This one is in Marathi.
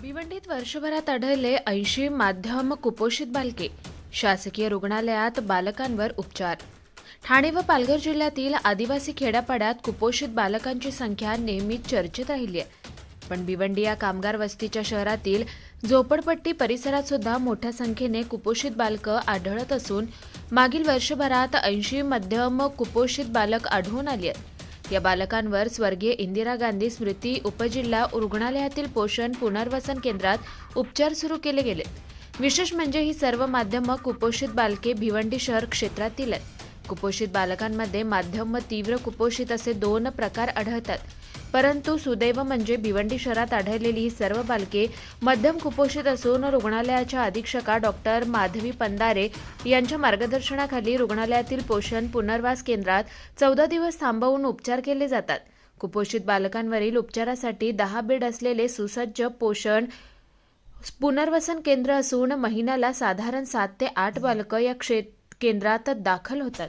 भिवंडीत वर्षभरात आढळले ऐंशी माध्यम कुपोषित बालके. शासकीय रुग्णालयात बालकांवर उपचार. ठाणे व पालघर जिल्ह्यातील आदिवासी खेड्यापाड्यात कुपोषित बालकांची संख्या नेहमीच चर्चेत राहिली आहे पण भिवंडी या कामगार वस्तीच्या शहरातील झोपडपट्टी परिसरात सुद्धा मोठ्या संख्येने कुपोषित बालकं आढळत असून मागील वर्षभरात ऐंशी मध्यम कुपोषित बालक आढळून आली आहेत या बालकांवर स्वर्गीय इंदिरा गांधी स्मृती उपजिल्हा रुग्णालयातील पोषण पुनर्वसन केंद्रात उपचार सुरू केले गेले. विशेष म्हणजे ही सर्व माध्यमं कुपोषित बालके भिवंडी शहर क्षेत्रातील आहेत कुपोषित बालकांमध्ये माध्यम व तीव्र कुपोषित असे दोन प्रकार आढळतात. परंतु सुदैव म्हणजे भिवंडी शहरात आढळलेली ही सर्व बालके मध्यम कुपोषित असून रुग्णालयाच्या अधीक्षका डॉक्टर माधवी पंदारे यांच्या मार्गदर्शनाखाली रुग्णालयातील पोषण पुनर्वास केंद्रात चौदा दिवस थांबवून उपचार केले जातात. कुपोषित बालकांवरील उपचारासाठी दहा बेड असलेले सुसज्ज पोषण पुनर्वसन केंद्र असून महिन्याला साधारण सात ते आठ बालकं या क्षेत्र केंद्रात दाखल होतात.